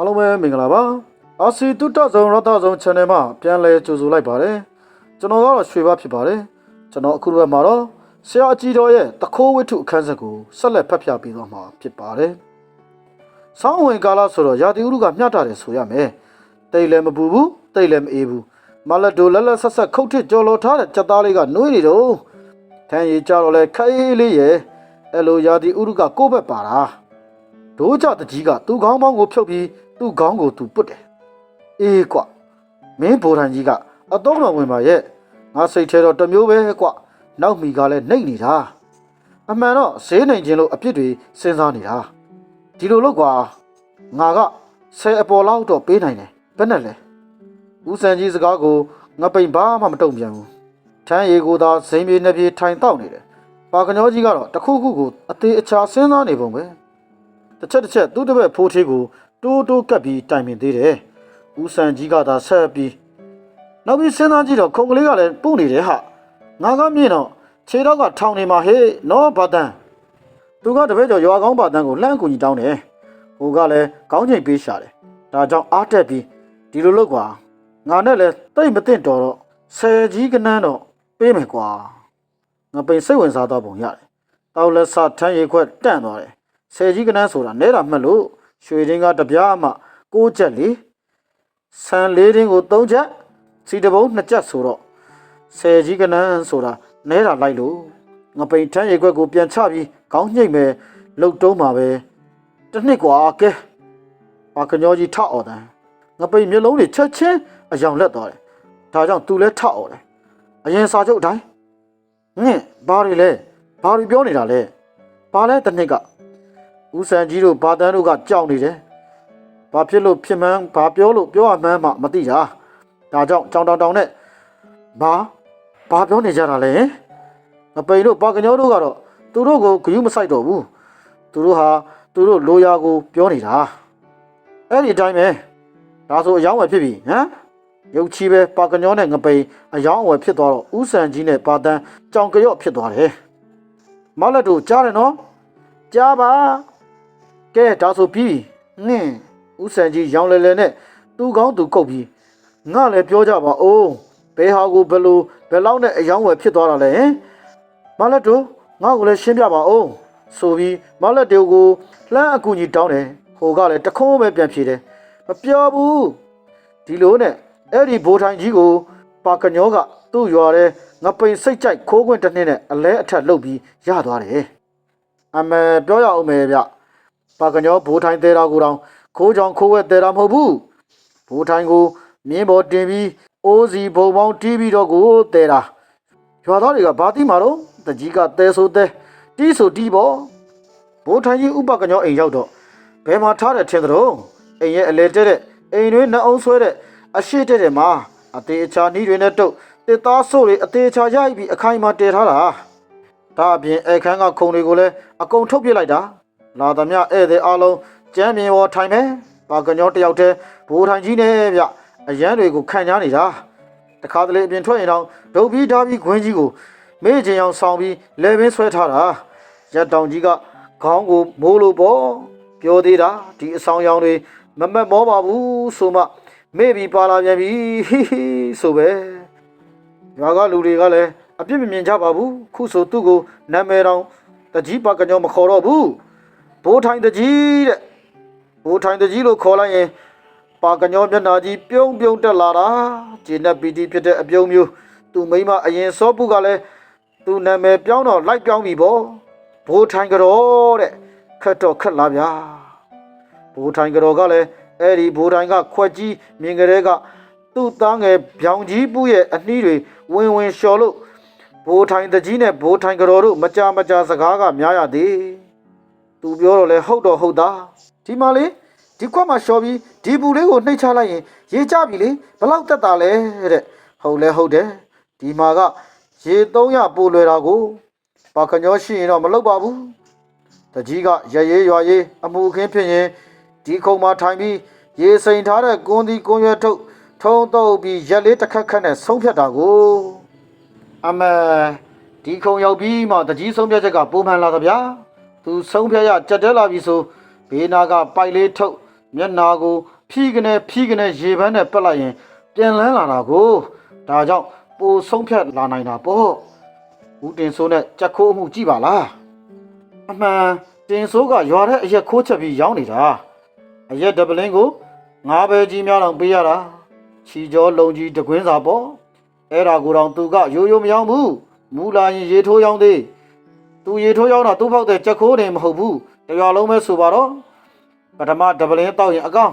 အားလုံးပဲမင်္ဂလာပါအာစီတုတ္တဇုံရတဇုံ channel မှာပြန်လည်ကြိုဆိုလိုက်ပါတယ်ကျွန်တော်ကတော့ရွှေဘဖြစ်ပါတယ်ကျွန်တော်အခုတစ်ပတ်မှာတော့ဆရာအကြီးတော်ရဲ့တခိုးဝိထုအခန်းဆက်ကိုဆက်လက်ဖတ်ပြပေးသွားမှာဖြစ်ပါတယ်ဆောင်းဝင်ကာလဆိုတော့ရာသီဥတုကမျှတာတယ်ဆိုရမယ်တိတ်လည်းမပူဘူးတိတ်လည်းမအေးဘူးမလက်တို့လက်လက်ဆက်ဆက်ခုတ်ထစ်ကြော်လော်ထားတဲ့ကြက်သားလေးကနှွေးနေတော့ထန်းရီကြတော့လဲခိုင်လေးရဲ့အဲ့လိုရာသီဥတုကကိုယ့်ဘက်ပါတာဒိုးကြတကြီးကသူ့ခေါင်းပေါင်းကိုဖြုတ်ပြီး သူ့ခေါင်းကိုသူပုတ်တယ်။အေးကွမင်းဘိုးတန်ကြီးကအတော့တော်ဝင်ပါရဲ့ငါစိတ်ထဲတော့တစ်မျိုးပဲကွနောက်မိကလည်းနှိတ်နေတာအမှန်တော့ဈေးနိုင်ခြင်းလို့အပြစ်တွေစဉ်းစားနေတာဒီလိုလို့ကွာငါကဆယ်အပေါ်လောက်တော့ပေးနိုင်တယ်ဘယ်နဲ့လဲဦးစံကြီးစကားကိုငါပိန်ဘာမှမတုံ့ပြန်ဘူးထမ်းရီကိုသာဇိမ်ပြေနှစ်ပြေထိုင်တောက်နေတယ်ပါကညောကြီးကတော့တစ်ခုခုကိုအသေးအချာစဉ်းစားနေပုံပဲတစ်ချက်တစ်ချက်သူ့တပည့်ဖိုးသေးကို တိုးတိုးကပ်ပြီးတိုင်ပင်သေးတယ်။ဦးစံကြီးကသာဆက်ပြီးနောက်ပြီးစဉ်းစားကြည့်တော့ခုံကလေးကလည်းပုတ်နေတယ်ဟာငါကမြင်တော့ခြေတော့ကထောင်နေမှာဟေးနော်ဘာတန်သူကတပည့်ကျော်ရွာကောင်းဘာတန်ကိုလှမ်းကူညီတောင်းတယ်။ဟိုကလည်းကောင်းချိန်ပေးရှာတယ်။ဒါကြောင့်အားတက်ပြီးဒီလိုလုပ်ကွာငါနဲ့လည်းတိတ်မသိတော့တော့ဆယ်ကြီးကနန်းတော့ပေးမယ်ကွာငါပိန်စိတ်ဝင်စားတော့ပုံရတယ်။တောက်လက်စထမ်းရီခွက်တန့်သွားတယ်။ဆယ်ကြီးကနန်းဆိုတာနဲတာမှတ်လို့ ရွှေတင်းကတပြားမှ6ချက်လေဆန်လေးတင်းကို3ချက်စီတပုံး2ချက်ဆိုတော့ဆယ်ကြီးကနန်းဆိုတာနဲတာလိုက်လို့ငပိန်ထန်းရိတ်ခွက်ကိုပြန်ချပြီးခေါင်းညှိတ်မယ်လှုပ်တုံးမှာပဲတစ်နှစ်กว่าကဲပါကညောကြီးထအော်တယ်ငပိန်မျိုးလုံးတွေချက်ချင်းအယောင်လက်သွားတယ်ဒါကြောင့်သူလည်းထအော်တယ်အရင်စာချုပ်အတိုင်းငင့်ဘာတွေလဲဘာတွေပြောနေတာလဲဘာလဲတစ်နှစ်က ဦးစံကြီးတို့ဘာတန်းတို့ကကြောက်နေတယ်။ဘာဖြစ်လို့ဖြစ်မှန်းဘာပြောလို့ပြောရမှန်းမှမသိတာ။ဒါကြောင့်ကြောင်တောင်တောင်နဲ့ဘာဘာပြောနေကြတာလဲ။ငပိန်တို့ပါကညောတို့ကတော့သူတို့ကိုဂယုမဆိုင်တော့ဘူး။သူတို့ဟာသူတို့လိုရာကိုပြောနေတာ။အဲ့ဒီအတိုင်းပဲ။ဒါဆိုအယောင်းဝယ်ဖြစ်ပြီဟမ်။ရုပ်ချီပဲပါကညောနဲ့ငပိန်အယောင်းဝယ်ဖြစ်သွားတော့ဦးစံကြီးနဲ့ပါတန်းကြောင်ကြော့ဖြစ်သွားတယ်။မလက်တို့ကြားတယ်နော်။ကြားပါ။ ကဲဒါဆိုပြီးနင်းဦးစံကြီးရောင်လဲလဲနဲ့သူ့ကောင်းသူကုတ်ပြီးငါလည်းပြောကြပါဦးဘဲဟာကိုဘယ်လိုဘယ်လောက်နဲ့အယောင်းဝယ်ဖြစ်သွားတာလဲဟင်မလက်တို့ငါ့ကိုလည်းရှင်းပြပါဦးဆိုပြီးမလက်တို့ကိုလှမ်းအကူကြီးတောင်းတယ်ဟိုကလည်းတခုံးပဲပြန်ဖြေတယ်မပြောဘူးဒီလိုနဲ့အဲ့ဒီဘိုးထိုင်ကြီးကိုပါကညောကသူ့ရွာထဲငပိန်စိတ်ကြိုက်ခိုးခွင့်တစ်နှစ်နဲ့အလဲအထက်လှုပ်ပြီးရသွားတယ်အမေပြောရအောင်မယ်ဗျ ပါကညောဘိုးထိုင်သေးတာကိုတောင်ခိုးကြောင်ခိုးဝဲသေးတာမဟုတ်ဘူးဘိုးထိုင်ကိုမြင်းပေါ်တင်ပြီးအိုးစီဘုံပေါင်းတီးပြီးတော့ကိုသေးတာရွာသားတွေကဘာတိမှာတော့တကြီးကတဲဆိုတဲတီးဆိုတီးပေါ့ဘိုးထိုင်ကြီးဥပကညောအိမ်ရောက်တော့ဘယ်မှာထားတယ်ထင်သတော့အိမ်ရဲ့အလဲတဲ့တဲ့အိမ်တွေနှအောင်ဆွဲတဲ့အရှိတဲ့တဲ့မှာအသေးအချာနီးတွေနဲ့တုတ်တစ်သားဆို့တွေအသေးအချာရိုက်ပြီးအခိုင်မှာတည်ထားတာဒါအပြင်အခန်းကခုံတွေကိုလည်းအကုန်ထုတ်ပြစ်လိုက်တာ လာသမျှဧည့်သည်အလုံးကျမ်းမြင်ဝထိုင်မယ်ပါကညောတယောက်တည်းဘိုးထိုင်ကြီးနဲ့ဗျအရန်တွေကိုခံကြနေတာတခါတလေအပြင်ထွက်ရင်တော့ဒုတ်ပြီးဓာပြီးခွင်းကြီးကိုမေ့ချင်အောင်ဆောင်ပြီးလဲပင်ဆွဲထားတာရက်တောင်ကြီးကခေါင်းကိုမိုးလို့ပေါ့ပြောသေးတာဒီအဆောင်ရောင်တွေမမက်မောပါဘူးဆိုမှမေ့ပြီးပါလာပြန်ပြီဟိဟိဆိုပဲရွာကလူတွေကလည်းအပြစ်မမြင်ကြပါဘူးခုဆိုသူ့ကိုနာမည်တောင်တကြီးပါကညောမခေါ်တော့ဘူး ဘိုးထိုင်တကြီးတဲ့ဘိုးထိုင်တကြီးလို့ခေါ်လိုက်ရင်ပါကညောမျက်နာကြီးပြုံးပြုံးတက်လာတာဂျင်းနဲ့ပီတီဖြစ်တဲ့အပြုံးမျိုးသူမိမအရင်စောပုကလည်းသူနာမည်ပြောင်းတော့လိုက်ပြောင်းပြီပေါ့ဘိုးထိုင်ကြောတဲ့ခက်တော့ခက်လာဗျာဘိုးထိုင်ကြောကလည်းအဲ့ဒီဘိုးထိုင်ကခွက်ကြီးမြင်ကလေးကသူ့သားငယ်ဗျောင်ကြီးပူရဲ့အနှီးတွေဝင်ဝင်လျှော်လို့ဘိုးထိုင်တကြီးနဲ့ဘိုးထိုင်ကြောတို့မကြမကြစကားကများရသေး သူပြောတော့လဲဟုတ်တော့ဟုတ်တာဒီမှာလေဒီခွက်မှာရှော်ပြီးဒီဘူးလေးကိုနှိပ်ချလိုက်ရင်ရေကျပြီလေဘလောက်တက်တာလဲတဲ့ဟုတ်လဲဟုတ်တယ်ဒီမှာကရေ300ပို့လွယ်တာကိုပါခညောရှိရင်တော့မလုပ်ပါဘူးတကြီးကရရေးရွာရေးအမှုအခင်းဖြစ်ရင်ဒီခုံမှာထိုင်ပြီးရေစိန်ထားတဲ့ကွန်းဒီကွန်းရွက်ထုတ်ထုံးတော့ပြီးရက်လေးတစ်ခက်ခက်နဲ့ဆုံးဖြတ်တာကိုအမေဒီခုံရောက်ပြီးမှတကြီးဆုံးဖြတ်ချက်ကပုံမှန်လာသဗျာ သူဆုံးဖြတ်ရကြက်တဲလာပြီဆိုဘေးနာကပိုက်လေးထုတ်မျက်နာကို ဖြီးကနေဖြီးကနေရေပန်းနဲ့ပက်လိုက်ရင် ပြန်လန်းလာတာကိုဒါကြောင့်ပိုဆုံးဖြတ်လာနိုင်တာပေါ့ဦးတင်စိုးနဲ့ကြက်ခိုးမှုကြည့်ပါလားအမှန်တင်စိုးကရွာတဲ့အရက်ခိုးချက်ပြီးရောင်းနေတာအရက်ဒပလင်းကိုငါးပဲကြီးများတော့ပေးရတာချီကျော်လုံကြီးတကွင်းစာပေါ့အဲ့ဒါကိုတော့သူကရိုးရိုးမရောင်းဘူးမူလာရင်ရေထိုးရောင်းသေး သူရေထိုးရောင်းတာသူ့ဖောက်တဲ့ကြက်ခိုးနေမဟုတ်ဘူးတရွာလုံးပဲဆိုပါတော့ပထမဒပလင်းတောက်ရင်အကောင်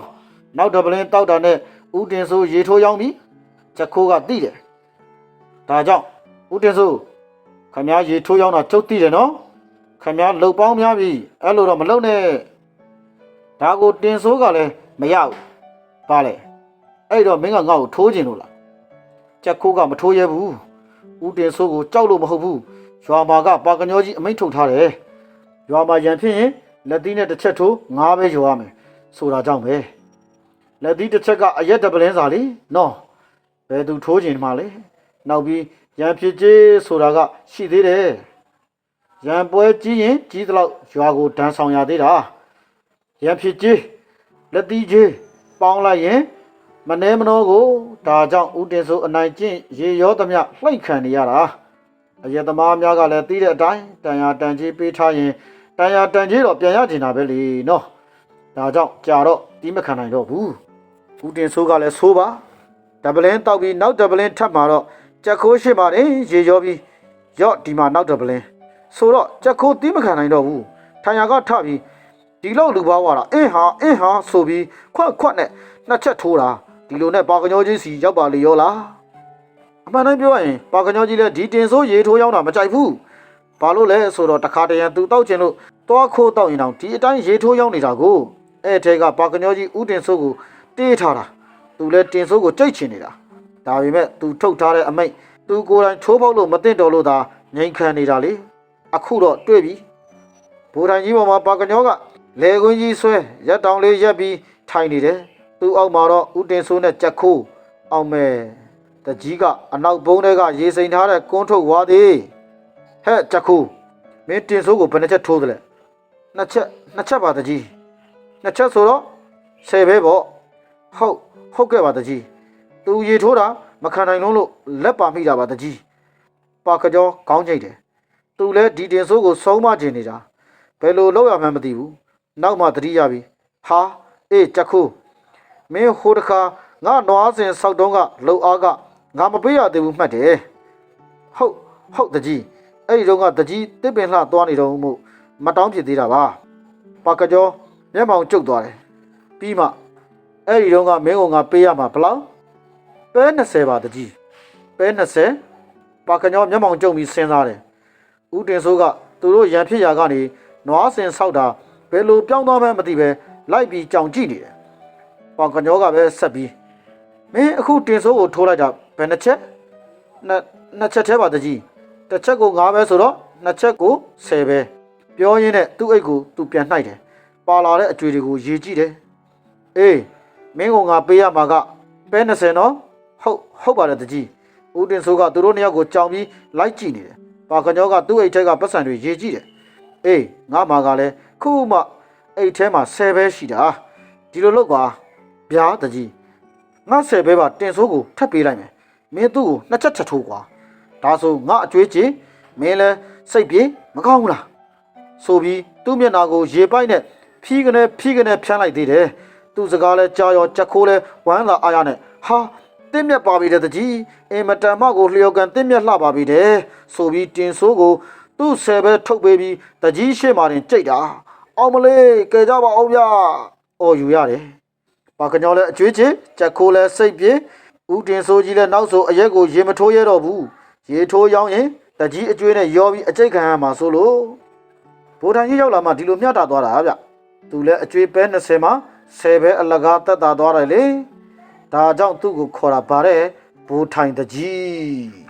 နောက်ဒပလင်းတောက်တာနဲ့ဥတင်ဆိုးရေထိုးရောက်ပြီချက်ခိုးကတိတယ်ဒါကြောင့်ဥတင်ဆိုးခမည်းရေထိုးရောက်တာချုပ်တိတယ်နော်ခမည်းလှုပ်ပေါင်းများပြီအဲ့လိုတော့မလုပ်နဲ့ဒါကိုတင်ဆိုးကလည်းမရဘူးပါလေအဲ့တော့မင်းကငါ့ကိုထိုးကျင်လို့လားချက်ခိုးကမထိုးရဲဘူးဥတင်ဆိုးကိုကြောက်လို့မဟုတ်ဘူး ရွာမှာကပါကညောကြီးအမိန့်ထုတ်ထားတယ်ရွာမှာရန်ဖြစ်ရင်လက်သီးနဲ့တစ်ချက်ထိုးငါးပဲယူရမယ်ဆိုတာကြောင့်ပဲလက်သီးတစ်ချက်ကအရက်တပလင်းစာလေနော်ဘယ်သူထိုးကျင်မှလဲနောက်ပြီးရန်ဖြစ်ကြီးဆိုတာကရှိသေးတယ်ရန်ပွဲကြီးရင်ကြီးသလောက်ရွာကိုဒဏ်ဆောင်ရသေးတာရန်ဖြစ်ကြီးလက်သီးကြီးပေါင်းလိုက်ရင်မနှဲမနှောကိုဒါကြောင့်ဦးတင်စိုးအနိုင်ကျင့်ရေရောသမျှလှိမ့်ခံနေရတာ အယက်သမားများကလည်းသိတဲ့အတိုင်းတန်ရာတန်ကြီးပေးထားရင်တန်ရာတန်ကြီးတော့ပြန်ရကျင်တာပဲလေနော်ဒါကြောင့်ကြာတော့တီးမခံနိုင်တော့ဘူးဦးတင်ဆိုးကလည်းဆိုးပါဒဗလင်းတောက်ပြီးနောက်ဒဗလင်းထပ်มาတော့ကြက်ခိုးရှိပါတယ်ရေရောပြီးရော့ဒီမှာနောက်ဒဗလင်းဆိုတော့ကြက်ခိုးတီးမခံနိုင်တော့ဘူးထန်ရာကထပြီးဒီလောက်လူပါဝါတာအင်းဟာအင်းဟာဆိုပြီးခွက်ခွက်နဲ့နှစ်ချက်ထိုးတာဒီလိုနဲ့ပါကညောကြီးစီရောက်ပါလေရောလား အမှန်တမ်းပြောရရင်ပါကညောကြီးလည်းဒီတင်ဆိုးရေထိုးရောက်တာမကြိုက်ဘူး။ဘာလို့လဲဆိုတော့တခါတရံသူတောက်ချင်လို့သွားခိုးတောက်ရင်တောင်ဒီအတိုင်းရေထိုးရောက်နေတာကိုအဲ့ထဲကပါကညောကြီးဥတင်ဆိုးကိုတေးထားတာ။သူလည်းတင်ဆိုးကိုကြိတ်ချင်နေတာ။ဒါပေမဲ့သူထုတ်ထားတဲ့အမိတ်သူကိုယ်တိုင်ချိုးပေါက်လို့မသိတော်လို့သာငြိမ်ခံနေတာလေ။အခုတော့တွေ့ပြီ။ဘူထိုင်ကြီးပေါ်မှာပါကညောကလေကွင်းကြီးဆွဲရက်တောင်လေးရက်ပြီးထိုင်နေတယ်။သူ့အောက်မှာတော့ဥတင်ဆိုးနဲ့ကြက်ခိုးအောင်မဲ့ တကြီးကအနောက်ဘုံတွေကရေစိမ်ထားတဲ့ကွန်းထုတ်ဝါသေးဟဲ့ချက်ခုမင်းတင်စိုးကိုဘယ်နှချက်ထိုးသလဲနှစ်ချက်နှစ်ချက်ပါတကြီးနှစ်ချက်ဆိုတော့ဆယ်ပဲပေါ့ဟုတ်ဟုတ်ကဲ့ပါတကြီးသူရေထိုးတာမခံနိုင်လုံးလို့လက်ပါမိတာပါတကြီးပါကကြောခေါင်းကျိတ်တယ်သူလဲဒီတင်စိုးကိုဆုံးမကျင်နေတာဘယ်လိုလုပ်ရမှန်းမသိဘူးနောက်မှတတိယပြီဟာအေးချက်ခုမင်းဟိုတခါငါနွားစင်ဆောက်တုံးကလှုပ်အားက ငါမပေးရသေးဘူးမှတ်တယ်ဟုတ်ဟုတ်တကြီးအဲ့ဒီတော့ကတကြီးတစ်ပင်လှသွားနေတော့မို့မတောင်းဖြစ်သေးတာပါပါကကြောမျက်မှောင်ကျုပ်သွားတယ်ပြီးမှအဲ့ဒီတော့ကမင်းကငါပေးရမှာဘလောက်ပဲ20ပါတကြီးပဲ20ပါကကြောမျက်မှောင်ကျုံပြီးစဉ်းစားတယ်ဦးတင်စိုးကသူတို့ရန်ဖြစ်ရာကနေနွားစင်ဆောက်တာဘယ်လိုပြောင်းသွားမှန်းမသိပဲလိုက်ပြီးကြောင်ကြည့်နေတယ်။ပေါင်ကညောကပဲဆက်ပြီးမင်းအခုတင်စိုးကိုထိုးလိုက်တာ ဘယ်နှချက်နှစ်နှစ်ချက်သေးပါတကြီး။တစ်ချက်ကို9ပဲဆိုတော့နှစ်ချက်ကို10ပဲ။ပြောရင်းနဲ့သူ့အိတ်ကိုသူပြန်နှိုက်တယ်။ပါလာတဲ့အကြွေတွေကိုရေကြည့်တယ်။အေးမင်းကငါပေးရမှာကပဲ20နော်။ဟုတ်ဟုတ်ပါတယ်တကြီး။ဦးတင်စိုးကသူတို့နှစ်ယောက်ကိုကြောင်ပြီးလိုက်ကြည့်နေတယ်။ပါကညောကသူ့အိတ်ထက်ကပတ်စံတွေရေကြည့်တယ်။အေးငါမှာကလည်းခုမှအိတ်ထဲမှာ10ပဲရှိတာ။ဒီလိုလုပ်ကွာဗျာတကြီးငါဆယ်ဘဲပါတင်ဆိုးကိုထပ်ပေးလိုက်မယ် မင်းသူ့ကိုနှစ်ချက်ချက်ထိုးကွာဒါဆိုငါအကျွေးချေမင်းလဲစိတ်ပြေမကောင်းဘူးလားဆိုပြီးသူ့မျက်နာကိုရေပိုက်နဲ့ဖြီးကနေဖြီးကနေဖြန်းလိုက်သေးတယ်သူ့စကားလဲကြားရောကြက်ခိုးလဲဝမ်းသာအားရနဲ့ဟာတင်းမြက်ပါပြီတဲ့တကြီးအင်မတန်မကိုလျော်ကန်တင်းမြက်လှပါပြီတဲ့ဆိုပြီးတင်ဆိုးကို သူ့ဆယ်ဘဲထုတ်ပေးပြီးတကြီးရှေ့မှာတင်ကြိတ်တာအောင်မလေးကဲကြပါအောင်ဗျာအော်ယူရတယ်ပါကညောလည်းအကျွေးချစ်ချက်ခိုးလည်းစိတ်ပြေ ဦးတင်ဆိုးကြီးလည်းနောက်ဆိုအရက်ကိုရေမထိုးရတော့ဘူးရေထိုးရောင်းရင်တကြီးအကျွေးနဲ့ရောပြီးအကျိတ်ခံရမှာဆိုလို့ဗိုလ်ထန်ကြီးရောက်လာမှဒီလိုမျှတာသွားတာဗျသူလည်းအကျွေးပဲ20မှာ10ပဲအလကားတက်တာသွားတယ်လေဒါကြောင့်သူ့ကိုခေါ်တာပါတဲ့ဗိုလ်ထိုင်တကြီး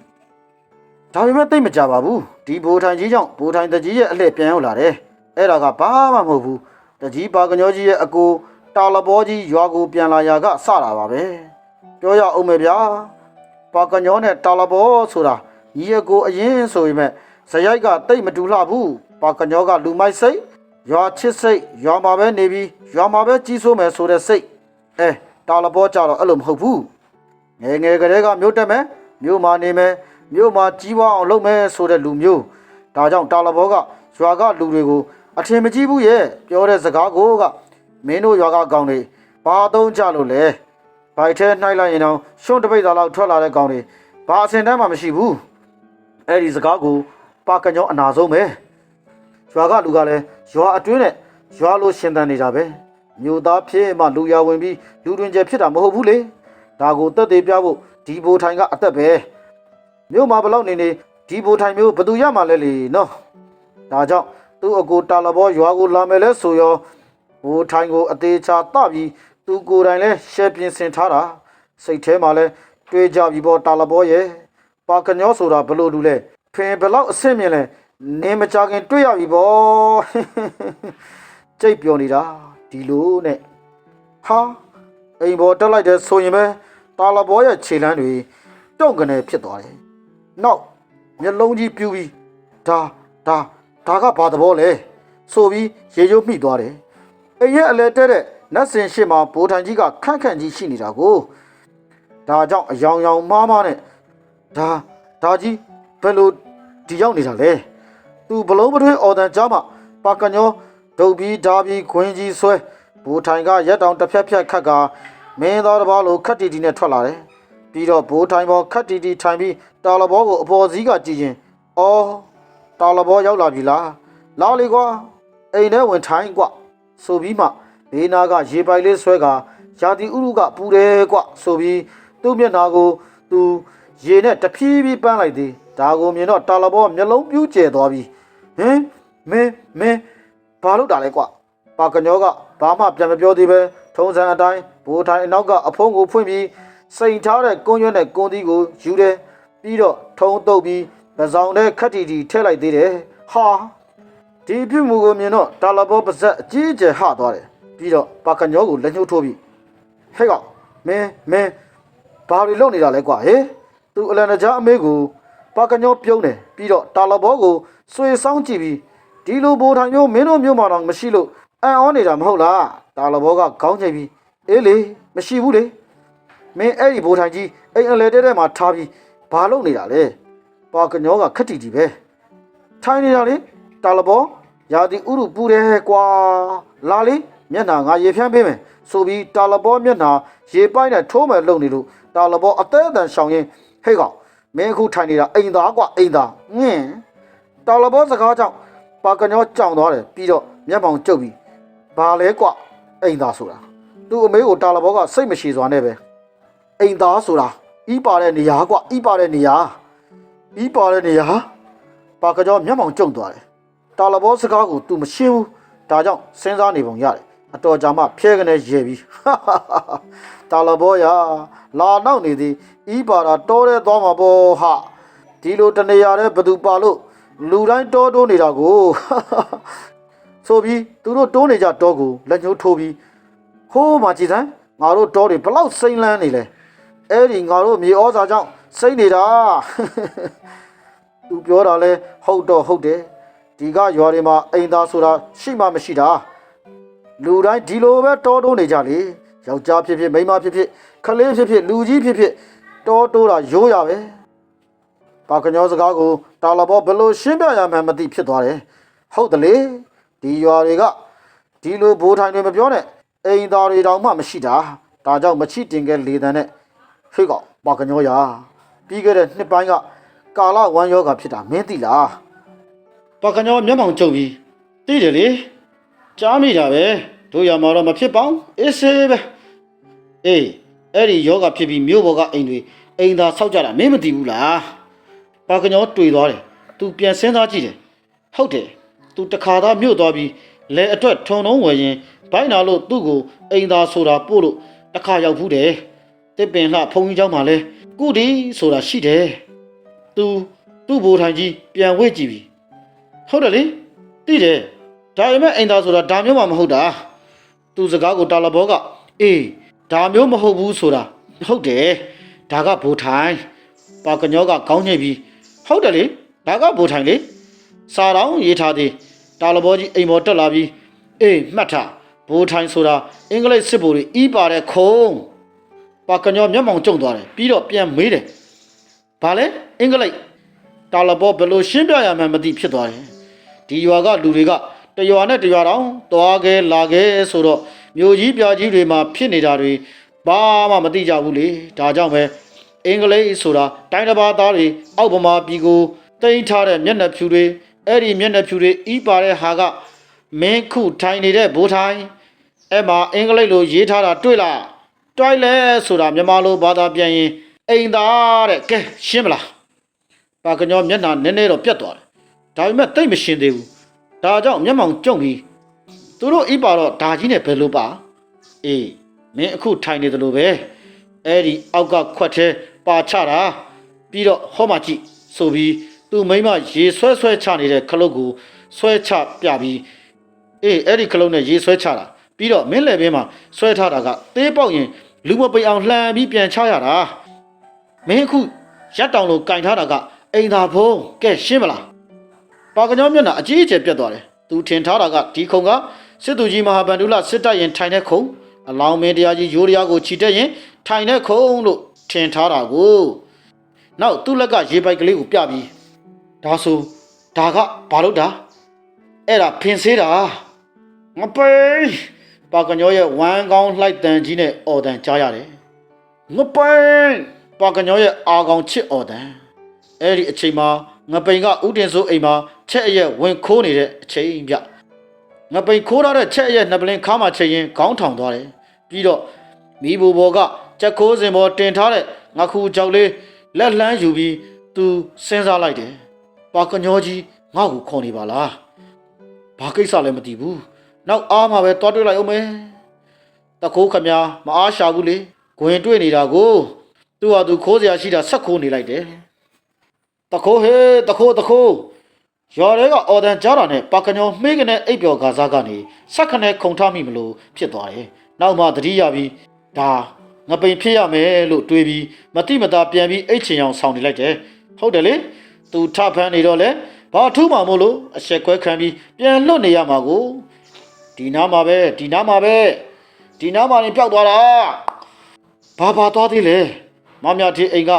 ဒါပေမဲ့တိတ်မကြပါဘူးဒီဗိုလ်ထိုင်ကြီးကြောင့်ဗိုလ်ထိုင်တကြီးရဲ့အလှည့်ပြန်ရောက်လာတယ်အဲ့ဒါကဘာမှမဟုတ်ဘူးတကြီးပါကညောကြီးရဲ့အကိုတာလဘောကြီးရွာကိုပြန်လာရာကစတာပါပဲ ပြောရအောင်မယ်ဗျာပါကညောနဲ့တာလဘောဆိုတာညီအကိုအရင်ဆိုပေမဲ့ဇရိုက်ကတိတ်မတူလှဘူးပါကညောကလူမိုက်စိတ်ရွာချစ်စိတ်ရွာမှာပဲနေပြီးရွာမှာပဲကြီးစိုးမယ်ဆိုတဲ့စိတ်အဲတာလဘောကြတော့အဲ့လိုမဟုတ်ဘူးငယ်ငယ်ကလေးကမြို့တက်မယ်မြို့မှာနေမယ်မြို့မှာကြီးပွားအောင်လုပ်မယ်ဆိုတဲ့လူမျိုးဒါကြောင့်တာလဘောကရွာကလူတွေကိုအထင်မကြီးဘူးရဲ့ပြောတဲ့စကားကိုကမင်းတို့ရွာကကောင်တွေဘာသုံးကြလို့လဲ ဘိုက်ထဲနှိုက်လိုက်ရင်တော့ရှွန့်တပိတ်သားလောက်ထွက်လာတဲ့ကောင်တွေဘာအစင်တမ်းမှမရှိဘူးအဲ့ဒီစကားကိုပါကညောအနာဆုံးပဲရွာကလူကလည်းရွာအတွင်းနဲ့ရွာလိုရှင်သန်နေတာပဲမြို့သားဖြစ်မှလူရဝင်ပြီးလူတွင်ကျဖြစ်တာမဟုတ်ဘူးလေဒါကိုတက်သေးပြဖို့ဒီဘိုထိုင်ကအသက်ပဲမြို့မှာဘလောက်နေနေဒီဘိုထိုင်မျိုးဘသူရမှာလဲလေနော်ဒါကြောင့်သူ့အကိုတာလဘောရွာကိုလာမယ်လဲဆိုရောဘိုထိုင်ကိုအသေးချာတပြီး သူကိုယ်တိုင်လဲရှယ်ပြင်ဆင်ထားတာစိတ်ထဲမှာလဲတွေးကြပြီပေါ့တာလဘောရဲ့ပါကညောဆိုတာဘလို့လူလဲဖင်ဘလောက်အဆင့်မြင်လဲနေမကြခင်တွေ့ရပြီဗောကြိတ်ပြောနေတာဒီလိုနဲ့ဟာအိမ်ဘောတက်လိုက်တဲ့ဆိုရင်ပဲတာလဘောရဲ့ခြေလမ်းတွေတုံကနေဖြစ်သွားတယ်နောက်မျက်လုံးကြီးပြူပြီးဒါဒါဒါကဘာသဘောလဲဆိုပြီးရေရုပ်မိသွားတယ်အိမ်ရဲ့အလဲတဲ့တဲ့ နတ်စင်ရှိမှာဘိုးထိုင်ကြီးကခန့်ခန့်ကြီးရှိနေတာကိုဒါကြောင့်အယောင်ယောင်မားမားနဲ့ဒါဒါကြီးဘယ်လိုဒီရောက်နေတာလဲသူဘလုံးပထွေးအော်တန်ကြားမှာပါကညောဒုတ်ပြီးဓာပြီးခွင်းကြီးဆွဲဘူထိုင်ကရက်တောင်တစ်ဖြက်ဖြက်ခတ်ကမင်းသားတစ်ပါးလိုခတ်တီတီနဲ့ထွက်လာတယ်ပြီးတော့ဘူထိုင်ပေါ်ခတ်တီတီထိုင်ပြီးတာလဘောကိုအပေါ်စီးကကြည့်ရင်အော်တာလဘောရောက်လာပြီလားလာလေကွာအိမ်ထဲဝင်ထိုင်ကွဆိုပြီးမှ ဘေးနာကရေပိုက်လေးဆွဲကရာတီဥရုကပူတယ်ကွဆိုပြီးသူ့မျက်နာကိုသူရေနဲ့တဖြည်းဖြည်းပန်းလိုက်သည်ဒါကိုမြင်တော့တာလဘောမျက်လုံးပြူးကျဲသွားပြီဟင်မင်းမင်းဘာလို့တာလဲကွာပါကညောကဘာမှပြန်မပြောသေးပဲထုံးစံအတိုင်းဘိုးထိုင်အနောက်ကအဖုံးကိုဖွင့်ပြီးစိန်ထားတဲ့ကွန်းရွက်နဲ့ကွန်းသီးကိုယူတယ်ပြီးတော့ထုံးတုပ်ပြီးပဇောင်တဲ့ခက်တီတီထည့်လိုက်သေးတယ်ဟာဒီပြုမှုကိုမြင်တော့တာလဘောပါဇက်အကြီးအကျယ်ဟသွားတယ် ပြီးတော့ပါကညောကိုလက်ညှိုးထိုးပြီးဟဲ့ကောင်မင်းမင်းဘာတွေလုပ်နေတာလဲကွာဟေးသူအလန်တကြားအမေကိုပါကညောပြုံးတယ်ပြီးတော့တာလဘောကိုဆွေဆောင်ကြည့်ပြီးဒီလိုဘိုးထိုင်မျိုးမင်းတို့မျိုးမှတော့မရှိလို့အံ့ဩနေတာမဟုတ်လားတာလဘောကခေါင်းချိန်ပြီးအေးလေမရှိဘူးလေမင်းအဲ့ဒီဘိုးထိုင်ကြီးအိမ်အလဲတဲတဲမှာထားပြီးဘာလုပ်နေတာလဲပါကညောကခက်တီတီပဲထိုင်နေတာလေတာလဘောရာဒီဥရုပူတယ်ကွာလာလေ မျက်နှာငါရေဖြန်းပေးမယ်ဆိုပြီးတာလဘောမျက်နှာရေပိုင်းနဲ့ထိုးမယ်လုပ်နေလို့တာလဘောအသေးအတန်ရှောင်ရင်ဟဲ့ကောင်မင်းအခုထိုင်နေတာအိမ်သားကွာအိမ်သားငင်းတာလဘောစကားကြောင့်ပါကညောကြောင်သွားတယ်ပြီးတော့မျက်မှောင်ကျုပ်ပြီးဘာလဲကွာအိမ်သားဆိုတာသူ့အမေကိုတာလဘောကစိတ်မရှိစွာနဲ့ပဲအိမ်သားဆိုတာဤပါတဲ့နေရာကွာဤပါတဲ့နေရာဤပါတဲ့နေရာပါကကြောမျက်မှောင်ကျုံသွားတယ်တာလဘောစကားကို तू မရှင်းဘူးဒါကြောင့်စဉ်းစားနေပုံရတယ် အတော်ကြာမှဖျဲကနေရေပြီးတာလဘောရာလာနောက်နေသည်ဤပါတာတောတဲ့သွားမှာပေါ့ဟာဒီလိုတနေရာတဲ့ဘသူပါလို့လူတိုင်းတောတိုးနေတာကိုဆိုပြီးသူတို့တိုးနေကြတောကိုလက်ညှိုးထိုးပြီးဟိုးမှကြည်စမ်းငါတို့တောတွေဘလောက်စိမ့်လန်းနေလဲအဲ့ဒီငါတို့မြေဩဇာကြောင့်စိမ့်နေတာသူပြောတာလဲဟုတ်တော့ဟုတ်တယ်ဒီကရွာတွေမှာအိမ်သားဆိုတာရှိမှမရှိတာ လူတိုင်းဒီလိုပဲတောတိုးနေကြလေယောက်ျားဖြစ်ဖြစ်မိန်းမဖြစ်ဖြစ်ခလေးဖြစ်ဖြစ်လူကြီးဖြစ်ဖြစ်တောတိုးတာရိုးရပဲပါကညောစကားကိုတာလဘောဘယ်လို့ရှင်းပြရမှန်းမသိဖြစ်သွားတယ်ဟုတ်တယ်လေဒီရွာတွေကဒီလိုဘိုးထိုင်တွေမပြောနဲ့အိမ်သားတွေတောင်မှမရှိတာဒါကြောင့်မချိတင်ခဲ့လေတန်းနဲ့ဟေ့ကောင်ပါကညောရာပြီးခဲ့တဲ့နှစ်ပိုင်းကကာလဝမ်းယောဂါဖြစ်တာမင်းသိလားပါကညောမျက်မှောင်ကျုပ်ပြီးသိတယ်လေ ကြားမိတာပဲတို့ရမှာတော့မဖြစ်ပါဘူးအေးဆေးပဲအေးအဲ့ဒီယောဂဖြစ်ပြီးမြို့ပေါ်ကအိမ်တွေအိမ်သာဆောက်ကြတာမင်းမသိဘူးလားပါကညောတွေ့သွားတယ်သူပြန်စဉ်းစားကြည့်တယ်ဟုတ်တယ်သူတခါသားမြို့သွားပြီးလဲအတွက်ထုံထုံဝယ်ရင်ဘိုင်းနာလို့သူ့ကိုအိမ်သာဆိုတာပို့လို့တခါရောက်ဘူးတယ်တစ်ပင်လှဖုံကြီးเจ้าမှာလဲကုတီဆိုတာရှိတယ်သူသူ့ဘိုးထိုင်ကြီးပြန်ဝေ့ကြည့်ပြီ ဟုတ်တယ်လေသိတယ် ဒါပေမဲ့အိမ်သားဆိုတာဒါမျိုးမှမဟုတ်တာသူစကားကိုတာလဘောကအေးဒါမျိုးမဟုတ်ဘူးဆိုတာဟုတ်တယ်ဒါကဘူထိုင်ပါကညောကခေါင်းညိတ်ပြီးဟုတ်တယ်လေဒါကဘူထိုင်လေစာတောင်းရေးထားသည်တာလဘောကြီးအိမ်ပေါ်တက်လာပြီးအေးမှတ်ထားဘိုးထိုင်းဆိုတာအင်္ဂလိပ်စစ်ဗိုလ်တွေအီးပါတဲ့ခုံပါကညောမျက်မှောင်ကျုံသွားတယ်ပြီးတော့ပြန်မေးတယ်ဘာလဲအင်္ဂလိပ်တာလဘောဘယ်လိုရှင်းပြရမှန်းမသိဖြစ်သွားတယ်ဒီရွာကလူတွေက တရွာနဲ့တရွာတောင်သွားခဲ့လာခဲ့ဆိုတော့မြို့ကြီးပြကြီးတွေမှာဖြစ်နေတာတွေဘာမှမသိကြဘူးလေဒါကြောင့်ပဲအင်္ဂလိပ်ဆိုတာတိုင်းတစ်ပါးသားတွေအောက်ဗမာပြည်ကိုတင်ထားတဲ့မျက်နှာဖြူတွေအဲ့ဒီမျက်နှာဖြူတွေအီးပါတဲ့ဟာကမင်းခုထိုင်နေတဲ့ဘိုးထိုင်အဲ့မှာအင်္ဂလိပ်လိုရေးထားတာတွေ့လားတွေ့လဲဆိုတာမြန်မာလိုဘာသာပြန်ရင်အိမ်သားတဲ့ကဲရှင်းမလားပါကညောမျက်နှာနည်းနည်းတော့ပြတ်သွားတယ်ဒါပေမဲ့တိတ်မရှင်းသေးဘူး ဒါကြောင့်မျက်မှောင်ကျုံပြီးသူတို့အီးပါတော့ဒါကြီးနဲ့ဘယ်လိုပါအေးမင်းအခုထိုင်နေတယ်လို့ပဲအဲ့ဒီအောက်ကခွက်သေးပါချတာပြီးတော့ဟောမှကြည့်ဆိုပြီးသူမိမရေဆွဲဆွဲချနေတဲ့ခလုတ်ကိုဆွဲချပြပြီးအေးအဲ့ဒီခလုံးနဲ့ရေဆွဲချတာပြီးတော့မင်းလည်းဘင်းမှာဆွဲထားတာကသေးပေါက်ရင်လူမပိန်အောင်လှန်ပြီးပြန်ချရတာမင်းအခုရက်တောင်လိုကင်ထားတာကအိမ်သာဖုံးကဲရှင်းမလား ပါကညောမျက်နှာအကြီးအကျယ်ပြတ်သွားတယ်သူထင်ထားတာကဒီခုံကစစ်သူကြီးမဟာဗန္ဓုလစစ်တပ်ရင်ထိုင်တဲ့ခုံအလောင်းမင်းတရားကြီးရိုးတရားကိုခြိတက်ရင်ထိုင်တဲ့ခုံလို့ထင်ထားတာကိုနောက်သူ့လက်ကရေပိုက်ကလေးကိုပြပြီးဒါဆိုဒါကဘာလို့ဒါအဲ့ဒါဖင်ဆေးတာငပိန်ပါကညောရဲ့ဝမ်းကောင်းလှိုက်တန်ကြီးနဲ့အော်တန်ကြားရတယ်ငပိန်ပါကညောရဲ့အာကောင်ချစ်အော်တန်အဲ့ဒီအချိန်မှာ ငပိန်ကဥတင်စိုးအိမ်မှာချက်အရက်ဝင်ခိုးနေတဲ့အချိန်ပြငပိန်ခိုးထားတဲ့ချက်အရက်နှစ်ပလင်းခါမှချိန်ရင်ခေါင်းထောင်သွားတယ်ပြီးတော့မိဘူဘောကကြက်ခိုးစင်ပေါ်တင်ထားတဲ့ငါခူကြောက်လေးလက်လှမ်းယူပြီးသူစဉ်းစားလိုက်တယ်ပါကညောကြီးငါ့ကိုခေါ်နေပါလားဘာကိစ္စလည်းမသိဘူးနောက်အားမှာပဲတွားတွေ့လိုက်အောင်မယ်တခိုးခမမအားရှာဘူးလေဂဝင်တွေ့နေတာကိုသူ့ဟာသူခိုးစရာရှိတာဆက်ခိုးနေလိုက်တယ် တခိုးဟေးတခိုးတခိုးရော်ရဲကအော်ဒန်ကြားတာနဲ့ပါကညောမှေးကနေအိပ်ပျော်ကားစားကနေဆက်ခနဲ့ခုံထားမိမလို့ဖြစ်သွားတယ်နောက်မှသတိရပြီးဒါငပိန်ဖြစ်ရမယ်လို့တွေးပြီးမတိမတာပြန်ပြီးအိတ်ချင်အောင်ဆောင်းနေလိုက်တယ်ဟုတ်တယ်လေသူထဖမ်းနေတော့လေဘာထူးမှမို့လို့အဆက်ခွဲခံပြီးပြန်လွတ်နေရမှာကိုဒီနားမှာပဲဒီနားမှာပဲဒီနားမှာနေပျောက်သွားတာဘာဘာသွားသေးလဲမမတီအိမ်က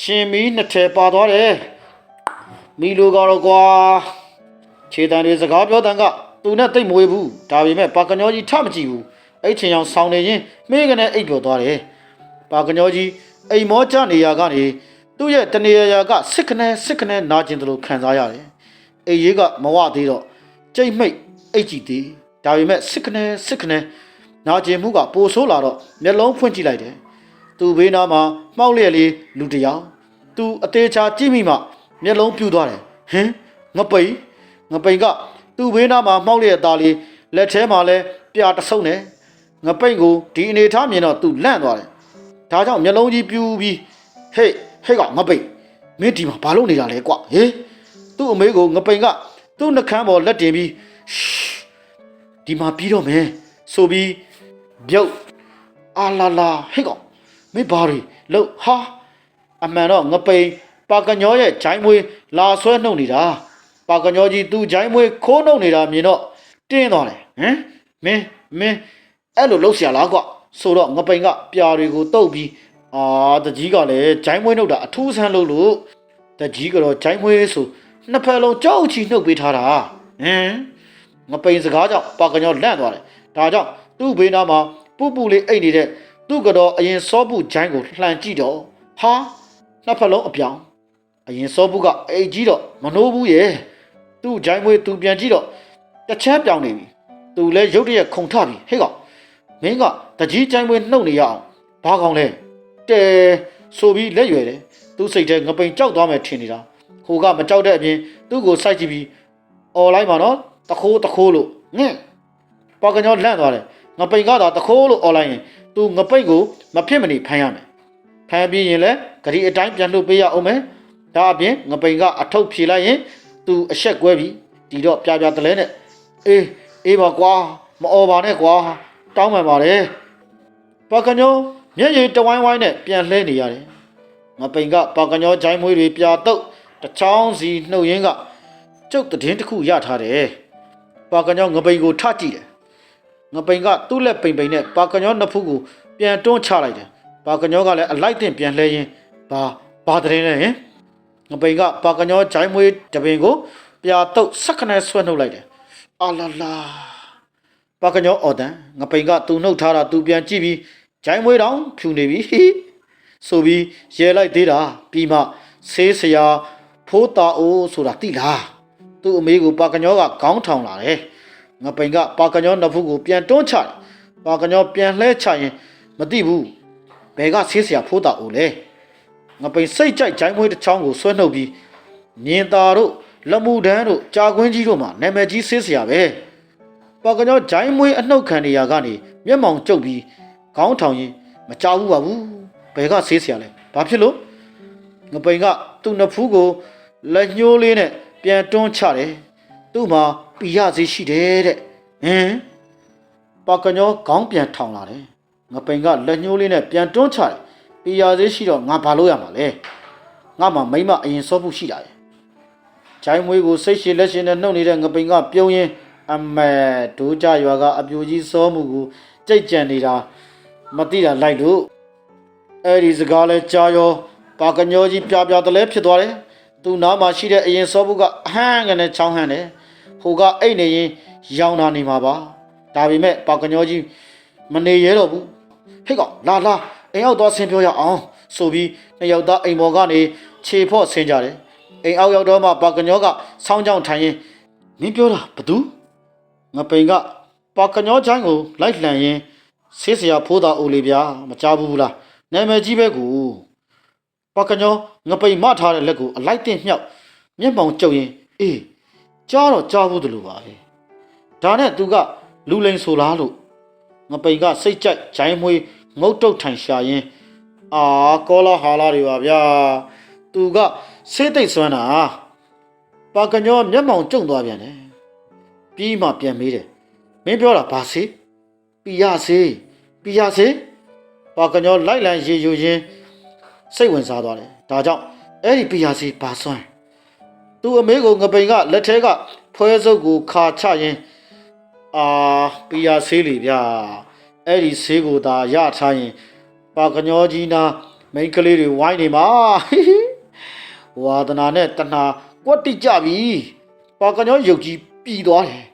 ရှင်မီးနှစ်ထည်ပါသွားတယ်မီလိုကတော့ကွာခြေတံတွေစကားပြောတန်ကသူနဲ့တိတ်မဝေးဘူးဒါပေမဲ့ပါကညောကြီးထမကြည့်ဘူးအဲ့ချင်အောင်ဆောင်းနေရင်မေးကနေအိတ်ပြောသွားတယ်ပါကညောကြီးအိမ်မောကျနေရကနေသူ့ရဲ့တနေရာကစစ်ခနဲစစ်ခနဲနာကျင်တယ်လို့ခံစားရတယ်အိမ်ရေးကမဝသေးတော့ကြိတ်မိတ်အိတ်ကြည့်သေးဒါပေမဲ့စစ်ခနဲစစ်ခနဲနာကျင်မှုကပိုဆိုးလာတော့မျက်လုံးဖွင့်ကြည့်လိုက်တယ် သူ့ဘေးနားမှာမှောက်လျက်လေးလူတစ်ယောက်သူအသေးချာကြည့်မိမှမျက်လုံးပြူသွားတယ်ဟင်ငပိန်ငပိန်ကသူ့ဘေးနားမှာမှောက်လျက်သားလေးလက်ထဲမှာလဲပြာတဆုပ်နေငပိန်ကိုဒီအနေထားမြင်တော့သူလန့်သွားတယ်ဒါကြောင့်မျက်လုံးကြီးပြူပြီးဟေးဟေးကငပိန်မင်းဒီမှာဘာလုပ်နေတာလဲကွဟေးသူ့အမေကိုငပိန်ကသူ့နှကမ်းပေါ်လက်တင်ပြီးရှ်ဒီမှာပြီးတော့မယ်ဆိုပြီးပြုတ်အာလာလာဟေးကောင် မင်းဘာတွေလို့ဟာအမှန်တော့ငပိန်ပါကညောရဲ့ဂျိုင်းမွေးလာဆွဲနှုတ်နေတာပါကညောကြီးသူ့ဂျိုင်းမွေးခိုးနှုတ်နေတာမြင်တော့တင်းသွားတယ်ဟမ်မင်းမင်းအဲ့လိုလှုပ်ရှားလားကွဆိုတော့ငပိန်ကပြာတွေကိုတုပ်ပြီးအာတကြီးကလည်းဂျိုင်းမွေးနှုတ်တာအထူးဆန်းလို့လို့တကြီးကတော့ဂျိုင်းမွေးဆိုနှစ်ဖက်လုံးကြောက်ချီနှုတ်ပေးထားတာဟမ်ငပိန်စကားကြောင့်ပါကညောလန့်သွားတယ်ဒါကြောင့်သူ့ဘေးနားမှာပူပူလေးအိတ်နေတဲ့ သူ့ကတော့အရင်စောပုဂျိုင်းကိုလှန်ကြည့်တော့ဟာနှစ်ဖက်လုံးအပြောင်အရင်စောပုကအိတ်ကြီးတော့မနှိုးဘူးရဲ့သူ့ဂျိုင်းမွေးသူပြန်ကြည့်တော့တစ်ချမ်းပြောင်နေပြီသူလည်းရုတ်တရက်ခုန်ထပြီဟဲ့ကောင်မင်းကတကြီးဂျိုင်းမွေးနှုတ်နေရအောင်ဘာကောင်လဲတဲဆိုပြီးလက်ရွယ်တယ်သူ့စိတ်ထဲငပိန်ကြောက်သွားမယ်ထင်နေတာဟိုကမကြောက်တဲ့အပြင်သူ့ကိုစိုက်ကြည့်ပြီးអော်လိုက်ပါနော်တခိုးတခိုးလို့ငင့်ပေါကညောလန့်သွားတယ်ငပိန်ကတော့တခိုးလို့អော်လိုက်ရင် သူငပိတ်ကိုမဖြစ်မနေဖမ်းရမယ်ဖမ်းပြီးရင်လည်းဂရီအတိုင်းပြန်လွှတ်ပေးရအောင်မယ်ဒါအပြင်ငပိန်ကအထုပ်ဖြေလိုက်ရင်သူအဆက်ကွဲပြီးဒီတော့ပြပြတလဲနဲ့အေးအေးပါကွာမអော်ပါနဲ့ကွာတောင်းပန်ပါတယ်ပေါကညောမျက်ရည်တဝိုင်းဝိုင်းနဲ့ပြန်လှဲနေရတယ်ငပိန်ကပေါကညောဂျိုင်းမွေးတွေပြတုတ်တချောင်းစီနှုတ်ရင်းကကျုပ်သတင်းတစ်ခုရထားတယ်ပါကညောငပိန်ကိုထကြည့်တယ် ငပိန်ကသူ့လက်ပိန်ပိန်နဲ့ပါကညောနှစ်ဖူးကိုပြန်တွန်းချလိုက်တယ်ပါကညောကလည်းအလိုက်တင်ပြန်လှဲရင်းဘာဘာတရင်လဲဟင်ငပိန်ကပါကညောဂျိုင်းမွေးတပင်ကိုပြာတုတ်ဆက်ခနဲ့ဆွဲနှုတ်လိုက်တယ်အာလာလာပါကညောအော်တန်ငပိန်ကသူ့နှုတ်ထားတာသူပြန်ကြည့်ပြီးဂျိုင်းမွေးတောင်ဖြူနေပြီဟိဆိုပြီးရဲလိုက်သေးတာပြီးမှဆေးဆရာဖိုးတာအိုးဆိုတာတိလားသူ့အမေကိုပါကညောကခေါင်းထောင်လာတယ်။ ငပိန်ကပါကညောနှစ်ဖူးကိုပြန်တွန်းချတယ်။ပါကညောပြန်လှဲချရင်မသိဘူး။ဘယ်ကဆေးဆရာဖိုးတာအိုလဲ။ငပိန်စိတ်ကြိုက်ဂျိုင်းမွေးတစ်ချောင်းကိုဆွဲနှုတ်ပြီးမြင်သာတို့လက်မှုတန်းတို့ကြာကွင်းကြီးတို့မှာနာမည်ကြီးဆေးဆရာပဲ။ပါကညောဂျိုင်းမွေးအနှုတ်ခံနေရကနေမျက်မှောင်ကျုပ်ပြီးခေါင်းထောင်ရင်မကြောက်ဘူးပါဘူး။ဘယ်ကဆေးဆရာလဲ။ဘာဖြစ်လို့ငပိန်ကသူ့နှစ်ဖူးကိုလက်ညှိုးလေးနဲ့ပြန်တွန်းချတယ်သူ့မှာ ပီရစေးရှိတယ်တဲ့ဟင်ပါကညောခေါင်းပြန်ထောင်လာတယ်ငပိန်ကလက်ညှိုးလေးနဲ့ပြန်တွန်းချတယ်ပီရစေးရှိတော့ငါဘာလုပ်ရမှာလဲငါမှမိမအရင်စောဖို့ရှိတာရဲ့ဂျိုင်းမွေးကိုစိတ်ရှည်လက်ရှင်နဲ့နှုတ်နေတဲ့ငပိန်ကပြုံးရင်အမဲဒိုးကြရွာကအပြိုကြီးစောမှုကိုကြိတ်ကြံနေတာမသိတာလိုက်လို့အဲ့ဒီစကားလဲကြားရောပါကညောကြီးပြပြတလဲဖြစ်သွားတယ်သူနားမှာရှိတဲ့အရင်စောဘူးကအဟမ်းကနေချောင်းဟမ်းတယ် ဟိုကအိတ်နေရင်ရောင်နာနေမှာပါဒါပေမဲ့ပါကညောကြီးမနေရဲတော့ဘူးဟိတ်ကောင်လာလာအိမ်အောက်သွားဆင်းပြောရအောင်ဆိုပြီးနှစ်ယောက်သားအိမ်ပေါ်ကနေခြေဖော့ဆင်းကြတယ်အိမ်အောက်ရောက်တော့မှပါကညောကဆောင်းကြောင်ထိုင်ရင်မင်းပြောတာဘသူငပိန်ကပါကညောချိုင်းကိုလိုက်လှန်ရင်ဆေးစရာဖိုးတာအိုလေးဗျာမကြဘူးလားနာမည်ကြီးပဲကူပကညောငပိန်မထားတဲ့လက်ကိုအလိုက်တင်မြောက်မျက်မှောင်ကျုပ်ရင်အေး ကြားတော့ကြားဘူးတလို့ပါပဲဒါနဲ့သူကလူလိန်ဆိုလားလို့ငပိန်ကစိတ်ကြိုက်ဂျိုင်းမွေးငုတ်တုတ်ထိုင်ရှာရင်အာကောလာဟာလာတွေပါဗျာသူကဆေးသိပ်စွမ်းတာပကညောမျက်မှောင်ကျုံသွားပြန်တယ်ပြီးမှပြန်မေးတယ်မင်းပြောတာဘာဆေးပီရဆေးပီရဆေးပါကညောလိုက်လံရေယူရင်းစိတ်ဝင်စားသွားတယ်ဒါကြောင့်အဲ့ဒီပီယာစီဘာစွမ်း သူ့အမေကိုငပိန်ကလက်ထဲကဖွဲစုပ်ကိုခါချရင်းအာပီယာဆေးလေဗျာအဲ့ဒီဆေးကိုသာရထားရင်ပါကညောကြီးနာမိန်းကလေးတွေဝိုင်းနေမှာဝါဒနာနဲ့တဏှာကွက်တိကြပြီပါကညောရုပ်ကြီးပြည်သွားတယ်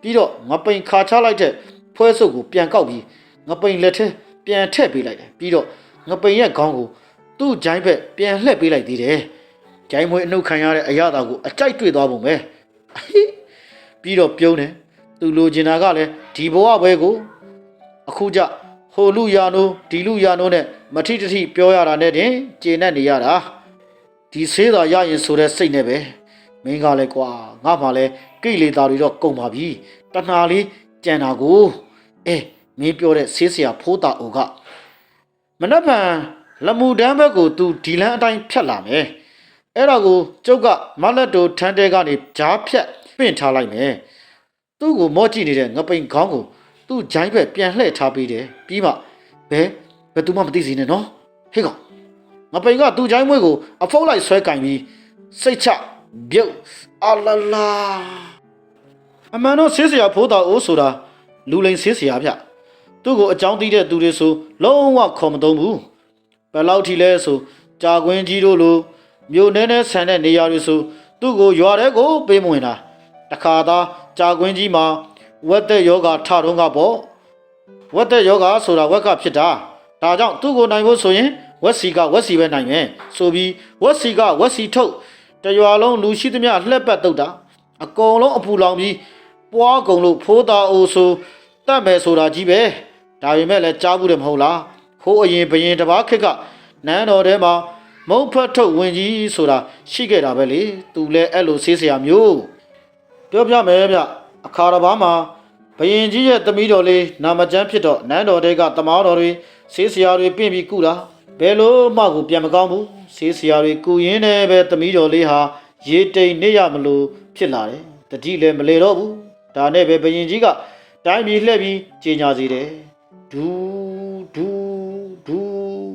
ပြီးတော့ငပိန်ခါချလိုက်တဲ့ဖွဲစုပ်ကိုပြန်ကောက်ပြီးငပိန်လက်ထဲပြန်ထည့်ပေးလိုက်တယ်ပြီးတော့ငပိန်ရဲ့ခေါင်းကိုသူ့ဂျိုင်းဘက်ပြန်လှည့်ပေးလိုက်သေးတယ် ဂျိုင်းမွေးအနှုတ်ခံရတဲ့အရာတာကိုအကြိုက်တွေ့သွားပုံပဲပြီးတော့ပြုံးတယ်သူလိုချင်တာကလည်းဒီဘဝပဲကိုအခုကြဟိုလူယာနိုဒီလူယာနိုနဲ့မထိတထိပြောရတာနဲ့တင်ကျေနပ်နေရတာဒီဆေးသာရရင်ဆိုတဲ့စိတ်နဲ့ပဲမင်းကလည်းကွာငါမှလည်းကိလေသာတွေတော့ကုန်ပါပြီတဏှာလေးကြံတာကိုအဲမင်းပြောတဲ့ဆေးဆရာဖိုးတာအိုကမနှက်ဖန်လက်မှုတန်းဘက်ကိုသူဒီလန်းအတိုင်းဖြတ်လာမယ် အဲ့ဒါကိုကျုပ်ကမလက်တိုထန်းတဲကနေဂျားဖြတ်ပင့်ထားလိုက်မယ်သူ့ကိုမော့ကြည့်နေတဲ့ငပိန်ခေါင်းကိုသူ့ဂျိုင်းဘက်ပြန်လှည့်ထားပေးတယ်ပြီးမှဘယ်ဘယ်သူမှမသိစေနဲ့နော်ဟေ့ကောင်ငပိန်ကသူ့ဂျိုင်းမွေးကိုအဖုတ်လိုက်ဆွဲကင်ပြီးစိတ်ချပြုတ်အလာလာအမှန်တော့ဆေးဆရာဖိုးတာအိုးဆိုတာလူလိန်ဆေးဆရာဗျသူ့ကိုအကြောင်းသိတဲ့သူတွေဆိုလုံးဝခေါ်မသုံးဘူးဘယ်လောက်ထိလဲဆိုကြာကွင်းကြီးတို့လို မြို့နဲနဲဆန်တဲ့နေရာတွေဆိုသူ့ကိုရွာတဲ့ကိုပေးမဝင်တာတခါသားကြာကွင်းကြီးမှာဝက်သက်ယောဂထထုံးကပေါ့ဝက်သက်ယောဂဆိုတာဝက်ကဖြစ်တာဒါကြောင့်သူ့ကိုနိုင်ဖို့ဆိုရင်ဝက်စီကဝက်စီပဲနိုင်မယ်ဆိုပြီးဝက်စီကဝက်စီထုတ်တရွာလုံးလူရှိသမျှလှက်ပတ်တုတ်တာအကုန်လုံးအပူလောင်ပြီးပွားကုန်လို့ဖိုးတာအိုဆိုတတ်မယ်ဆိုတာကြီးပဲဒါပေမဲ့လည်းကြားဘူးတယ်မဟုတ်လားခိုးအရင်ဘရင်တစ်ပါးခက်ကနန်းတော်ထဲမှာ မုံဖတ်ထုတ်ဝင်ကြီးဆိုတာရှိခဲ့တာပဲလေသူလည်းအဲ့လိုဆေးဆရာမျိုးပြောပြမယ်ဗျအခါတစ်ပါးမှာဘရင်ကြီးရဲ့သမီးတော်လေးနာမကျန်းဖြစ်တော့နန်းတော်တဲကတမားတော်တွေဆေးဆရာတွေပြင်ပြီးကုတာဘယ်လို့မှကိုပြန်မကောင်းဘူးဆေးဆရာတွေကုရင်းနဲ့ပဲသမီးတော်လေးဟာရေတိမ်နေရမလို့ဖြစ်လာတယ်တတိလည်းမလေတော့ဘူးဒါနဲ့ပဲဘရင်ကြီးကတိုင်းပြည်လှည့်ပြီးကြေညာစီတယ်ဒူးဒူးဒူး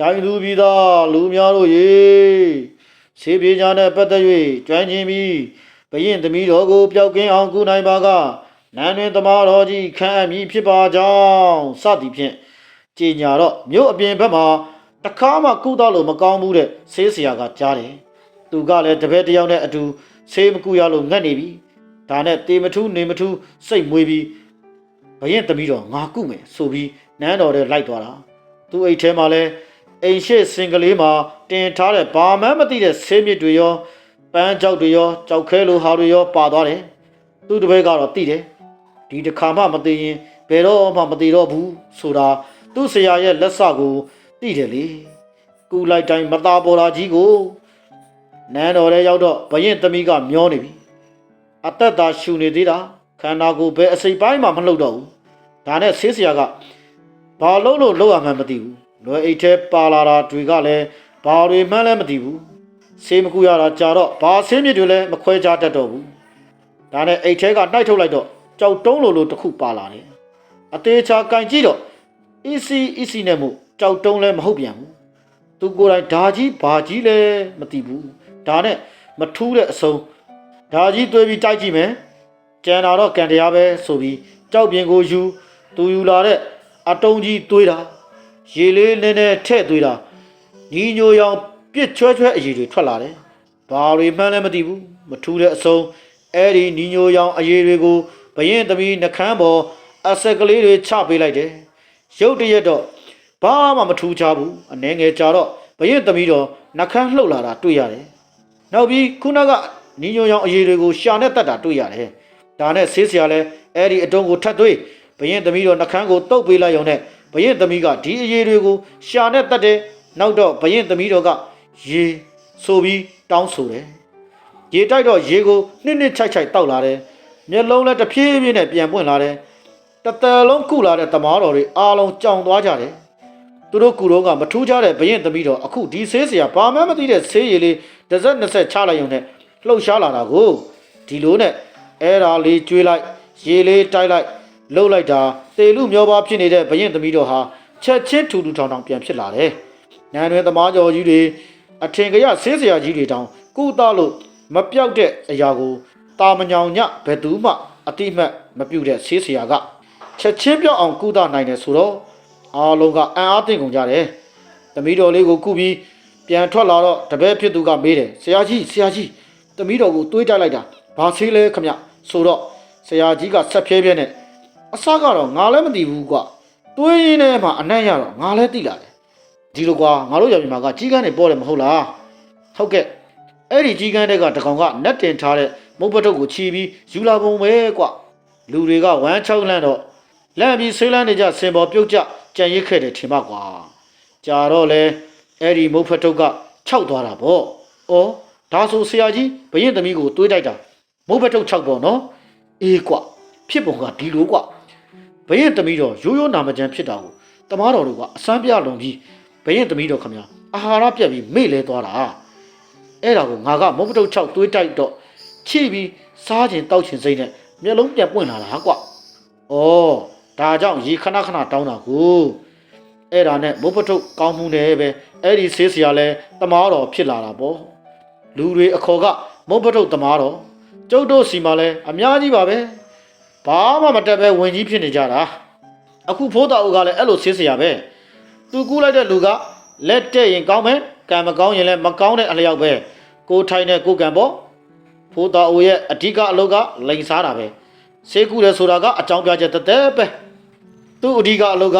တိုင်းသူပြည်သားလူများတို့ရေဆေးပြေညာနဲ့ပတ်သက်၍ကျွမ်းကျင်ပြီးဘရင်သမီးတော်ကိုပျောက်ကင်းအောင်ကုနိုင်ပါကနန်းတွင်သမားတော်ကြီးခံအပ်မည်ဖြစ်ပါကြောင်းစသည်ဖြင့်ကြည်ညာတော့မြို့အပြင်ဘက်မှာတခါမှကုသလို့မကောင်းဘူးတဲ့ဆေးဆရာကကြားတယ်သူကလည်းတပည့်တစ်ယောက်နဲ့အတူဆေးမကူရလို့ငတ်နေပြီဒါနဲ့တေမထူးနေမထူးစိတ်မွေးပြီးဘရင်သမီးတော်ငါကုမယ်ဆိုပြီးနန်းတော်ထဲလိုက်သွားတာသူအိတ်ထဲမှာလဲ အိမ်ရှိစင်ကလေးမှာတင်ထားတဲ့ဘာမှမသိတဲ့ဆေးမြစ်တွေရောပန်းကြောက်တွေရောကြောက်ခဲလိုဟာတွေရောပါသွားတယ်သူတပည့်ကတော့သိတယ်ဒီတစ်ခါမှမသိရင်ဘယ်တော့မှမသိတော့ဘူးဆိုတာသူ့ဆရာရဲ့လက်စကိုသိတယ်လေကူလိုက်တိုင်းမသားပေါ်လာကြီးကိုနန်းတော်ထဲရောက်တော့ဘရင်သမီးကမျောနေပြီအသက်သာရှူနေသေးတာခန္ဓာကိုယ်ဘယ်အစိပ်ပိုင်းမှမလှုပ်တော့ဘူးဒါနဲ့ဆေးဆရာကဘာလို့လို့လောက်ရမှန်းမသိဘူး လွယ်အိတ်ထဲပါလာတာတွေကလည်းဘာတွေမှန်းလည်းမသိဘူးဆေးမကူရတာကြာတော့ဘာဆေးမြစ်တွေလည်းမခွဲခြားတတ်တော့ဘူးဒါနဲ့အိတ်ထဲကတိုက်ထုတ်လိုက်တော့ကြောက်တုံးလိုလိုတစ်ခုပါလာတယ်အသေးချာကင်ကြည့်တော့ EC EC နဲ့မို့ကြောက်တုံးလည်းမဟုတ်ပြန်ဘူးသူကိုယ်တိုင်ဓာကြီးဘာကြီးလည်းမသိဘူးဒါနဲ့မထူးတဲ့အစုံဓာကြီးသွေးပြီးတိုက်ကြည့်မယ်ကြံတာတော့ကန်တရားပဲဆိုပြီးကြောက်ပြင်ကိုယူသူယူလာတဲ့အတုံးကြီးသွေးတာ ရေလေးနည်းနည်းထည့်သွေးတာညီညိုရောင်ပြစ်ချွဲချွဲအရည်တွေထွက်လာတယ်။ဘာတွေမှန်းလည်းမသိဘူး။မထူးတဲ့အစုံအဲ့ဒီညီညိုရောင်အရည်တွေကိုဘရင်သမီးနှကန်းပေါ်အဆက်ကလေးတွေချပေးလိုက်တယ်။ရုတ်တရက်တော့ဘာမှမထူးချဘူး။အနှဲငယ်ကြာတော့ဘရင်သမီးတော့နှကန်းလှုပ်လာတာတွေ့ရတယ်။နောက်ပြီးခုနကညီညိုရောင်အရည်တွေကိုရှာနဲ့တတ်တာတွေ့ရတယ်။ဒါနဲ့ဆေးဆရာလဲအဲ့ဒီအတုံးကိုထတ်သွေးဘရင်သမီးတော့နှကန်းကိုတုပ်ပေးလိုက်ရုံနဲ့ ဘရင်သမီးကဒီအရည်တွေကိုရှာနဲ့တတ်တယ်။နောက်တော့ဘရင်သမီးတော်ကရေဆိုပြီးတောင်းဆိုတယ်ရေတိုက်တော့ရေကိုနှစ်နှစ်ချိုက်ချိုက်တောက်လာတယ်မျက်လုံးလည်းတစ်ဖြည်းဖြည်းနဲ့ပြန်ပွင့်လာတယ်တသက်လုံးကုလာတဲ့တမားတော်တွေအားလုံးကြောင်သွားကြတယ်သူတို့ကူတော့ကမထူးကြတဲ့ဘရင်သမီးတော်အခုဒီဆေးစရာဘာမှမသိတဲ့ဆေးရည်လေးတစ်စက်နှစ်ဆက်ချလိုက်ရုံနဲ့လှုပ်ရှားလာတာကိုဒီလိုနဲ့အဲ့ဒါလေးကျွေးလိုက်ရေလေးတိုက်လိုက် လှုပ်လိုက်တာသေလူမျောပါဖြစ်နေတဲ့ဘရင်သမီးတော်ဟာချက်ချင်းထူထူထောင်ထောင်ပြန်ဖြစ်လာတယ်နန်းတွင်သမားကျော်ကြီးတွေအထင်ကရဆေးဆရာကြီးတွေတောင်ကုသလို့မပြောက်တဲ့အရာကိုတာမညောင်ညဘယ်သူမှအတိမတ်မပြုတ်တဲ့ဆေးဆရာကချက်ချင်းပြောက်အောင်ကုသနိုင်တယ်ဆိုတော့အားလုံးကအံ့အားသင့်ကုန်ကြတယ်။သမီးတော်လေးကိုကုပြီးပြန်ထွက်လာတော့တပည့်ဖြစ်သူကမေးတယ်ဆရာကြီးဆရာကြီးသမီးတော်ကိုတွေးကြလိုက်တာဘာဆေးလဲခမဆိုတော့ဆရာကြီးကဆက်ဖြဲဖြဲနဲ့ အစကတော့ငါလည်းမသိဘူးကွာတွေးရင်းနဲ့မှအနံ့ရတော့ငါလည်းသိလာတယ်ဒီလိုကွာငါတို့ရမြန်မာကကြီးကန်းနေပေါ်တယ်မဟုတ်လားဟုတ်ကဲ့အဲ့ဒီကြီးကန်းတဲ့ကတကောင်ကနတ်တင်ထားတဲ့မုတ်ပတုတ်ကိုချီပြီးယူလာပုံပဲကွလူတွေကဝမ်းချောက်လန့်တော့လန့်ပြီးဆေးလန်းနေကြစင်ပေါ်ပြုတ်ကြကြံရစ်ခဲ့တယ်ထင်ပါကွာကြာတော့လေအဲ့ဒီမုတ်ဖတုတ်ကခြောက်သွားတာပေါ့ဩဒါဆိုဆရာကြီးဘရင်သမီးကိုတွေးတိုက်တာမုတ်ဖတုတ်ခြောက်ပေါ့နော်အေးကွဖြစ်ပုံကဒီလိုကွ ဘရင်သမီးတော့ရိုးရိုးနာမကျန်းဖြစ်တာကိုတမားတော်တို့ကအစမ်းပြလွန်ပြီးဘရင်သမီးတော်ခမညာအာဟာရပြက်ပြီးမေ့လဲသွားတာအဲ့ဒါကိုငါကမုတ်ပတုတ်6သွေးတိုက်တော့ချိပြီးစားခြင်းတောက်ခြင်းစိတ်နဲ့မျက်လုံးပြန်ပွင့်လာတာကွဩဒါကြောင့်ရေခဏခဏတောင်းတာကိုအဲ့ဒါနဲ့မုတ်ပတုတ်ကောင်းမှုနဲ့ပဲအဲ့ဒီဆေးစရာလဲတမားတော်ဖြစ်လာတာပေါ့လူတွေအခေါ်ကမုတ်ပတုတ်တမားတော်ကျုပ်တို့စီမှာလဲအများကြီးပါပဲ ဘာမှမတက်ပဲဝင်ကြီးဖြစ်နေကြတာအခုဖိုးတော်ဦးကလည်းအဲ့လိုဆေးစရာပဲသူကူးလိုက်တဲ့လူကလက်တဲ့ရင်ကောင်းမယ်ကံမကောင်းရင်လည်းမကောင်းတဲ့အလျောက်ပဲကိုထိုင်တဲ့ကိုကံပေါ့ဖိုးသားအိုရဲ့အဓိကအလုပ်ကလိန်စားတာပဲဆေးကူတယ်ဆိုတာကအကြောင်းပြချက်တသက်ပဲသူ့အဓိကအလုပ်က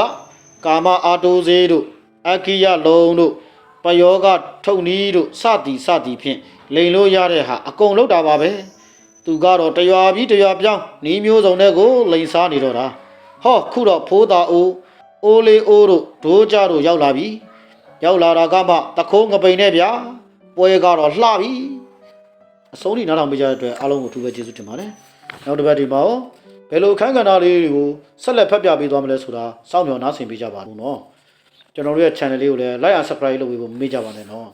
ကာမအာတိုစေတို့အခိယလုံးတို့ပယောဂထုတ်နီးတို့စသည်စသည်ဖြင့်လိန်လို့ရတဲ့ဟာအကုန်လုပ်တာပါပဲ သူကတော့တရွာပြီးတရွာပြောင်းနီးမျိုးစုံတဲ့ကိုလိန်စားနေတော့တာဟောခုတော့ဖိုးသားအိုအိုးလေးအိုးတို့ဒိုးကြတို့ရောက်လာပြီရောက်လာတာကမှတခိုးငပိန်နဲ့ဗျာပွဲကတော့လှပြီအဆုံးထိနားထောင်ပေးကြတဲ့အတွက်အားလုံးကိုအထူးပဲကျေးဇူးတင်ပါတယ်နောက်တစ်ပတ်ဒီမှာရောဘယ်လိုအခန်းကဏ္ဍလေးတွေကိုဆက်လက်ဖတ်ပြပေးသွားမလဲဆိုတာစောင့်မျှော်နားဆင်ပေးကြပါဦးနော်ကျွန်တော်တို့ရဲ့ channel လေးကိုလည်း like and subscribe လုပ်ပေးဖို့မမေ့ကြပါနဲ့နော်